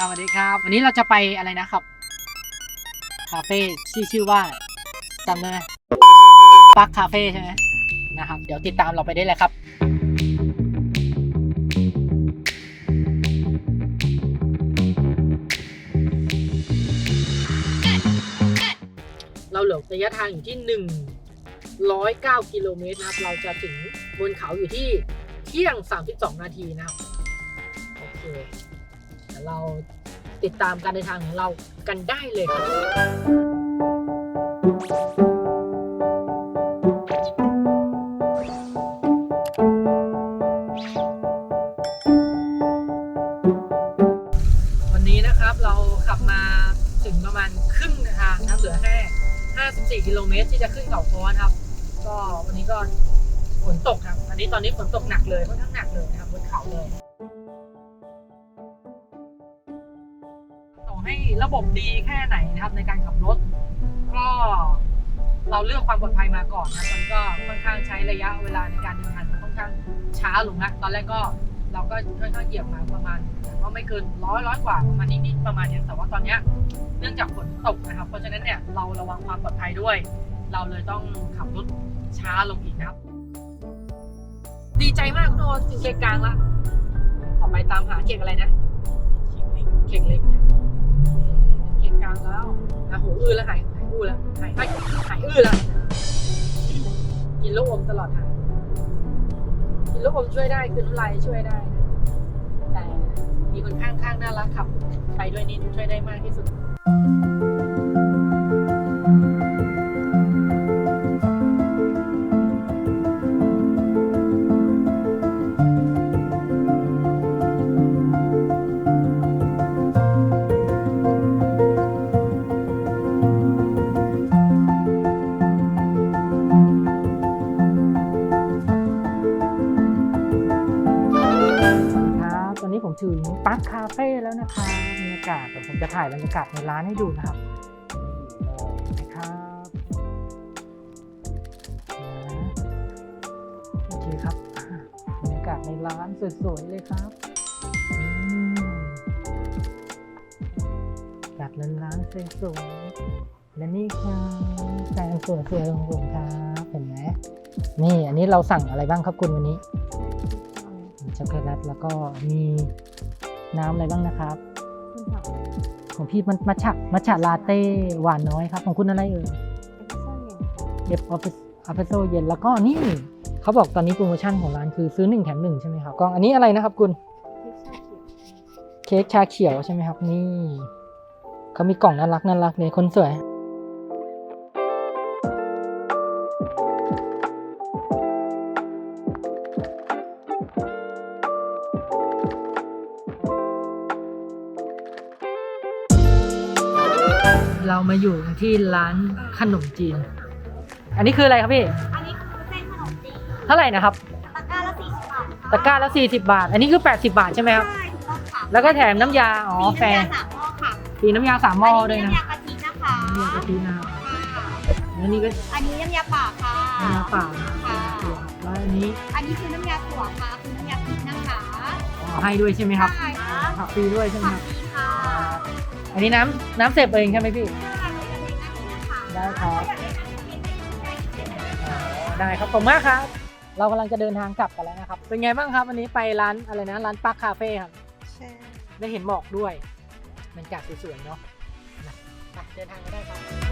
สวัสดีครับ วันนี้เราจะไปอะไรนะครับ คาเฟ่ที่ชื่อว่าจำได้ไหมปักคาเฟ่ใช่ไหมนะครับ เดี๋ยวติดตามเราไปได้เลยครับเราเหลือระยะทางอยู่ที่ 109 กิโลเมตรนะครับ เราจะถึงบนเขาอยู่ที่เที่ยง 32 นาทีนะครับ โอเค เดี๋ยเราติดตามการเดินทางของเรากันได้เลยครับวันนี้นะครับเราขับมาถึงประมาณครึ่งทางนะครับเหลือแค่ 54 กิโลเมตรที่จะขึ้นเขาค้อนะครับ ก็วันนี้ก็ฝนตกครับ อันนี้ตอนนี้ฝนตกหนักเลยค่อนข้างหนักเลยนะครับบนเขาเลย ให้ระบบดีแค่ไหนนะครับในการขับรถ ก็เราเลือกความปลอดภัยมาก่อนนะมันก็ค่อนข้างใช้ระยะเวลาในการเดินทางค่อนข้างช้าลงนะตอนแรกก็เราก็ค่อนข้างเหยียบมาประมาณก็ไม่เกินร้อยร้อยกว่าประมาณนิดๆประมาณนี้แต่ว่าตอนเนี้ยเนื่องจากฝนตกนะครับ เพราะฉะนั้นเนี่ยเราระวังความปลอดภัยด้วย เราเลยต้องขับรถช้าลงอีกนะครับ ดีใจมากคุณโอถึงเขตกลางละต่อไปตามหาเขตอะไรนะเขตเล็กเนี่ยเข อื้แล้วหายหายหายอื้อแล้ว กินลูกอมตลอดทาง กินลูกอมช่วยได้คือน้ำลายช่วยได้ แต่มีคนข้างๆน่ารักขับ ไปด้วยนี่ช่วยได้มากที่สุด ถึงปักคาเฟ่แล้วนะคะบรรยากาศเดี๋ยวผมจะถ่ายบรรยากาศในร้านให้ดูนะครับนี่เลยนะครับนะโอเคครับอ่าบรรยากาศในร้านสวยๆเลยครับอืมจัดร้านร้านสวยๆและนี่ครับแฟนสวยๆของผมครับเห็นไหมนี่อันนี้เราสั่งอะไรบ้างครับคุณวันนี้ช็อกโกแลตแล้วก็มี น้ำอะไรบ้างนะครับ ของพี่มันมัทฉะมัทฉะลาเต้หวานน้อยครับ ของคุณอะไรเอ่ยเอฟออฟอเฟโซเย็นแล้วก็นี่เขาบอกตอนนี้โปรโมชั่นของร้านคือซื้อ 1 แถม 1 ใช่ไหมครับกล่องอันนี้อะไรนะครับคุณ เค้กชาเขียวใช่ไหมครับ นี่เขามีกล่องน่ารักน่ารักเลยคนสวย เรามาอยู่ที่ร้านขนมจีน อันนี้คืออะไรครับพี่ อันนี้คือเส้นขนมจีนเท่าไหร่นะครับ ตะกร้าละสี่สิบบาทค่ะตะกร้าละ40 บาท อันนี้คือ 80 บาทใช่ไหมครับ ใช่ถูกต้องค่ะแล้วก็แถมน้ำยา อ๋อมีแฟน้ำร์ยาสามหม้อค่ะฟรีน้ำยาสามหม้อด้วยนะน้ำยากะทินะคะน้ำยากะทินะครับค่ะแล้วนี่ก็อันนี้น้ำยาป่าค่ะน้ำยาเปล่านะค่ะแล้วอันนี้อันนี้คือน้ำยาถั่วค่ะคือน้ำยาพริกนะคะอ๋อให้ด้วยใช่ไหมครับใช่ค่ะผักฟรีด้วยใช่ไหมผัคกรับชีค่ะ อันนี้น้ำน้ำเสพเองใช่ไหมพี่ ได้ค่ะได้ครับอ๋อได้ครับผมมากครับ เรากำลังจะเดินทางกลับกันแล้วนะครับ เป็นไงบ้างครับวันนี้ไปร้านอะไรนะร้านปักคาเฟ่ครับ ใช่ได้เห็นหมอกด้วยบรรยากาศสวยๆเนาะนะไปเดินทางกันได้ครับ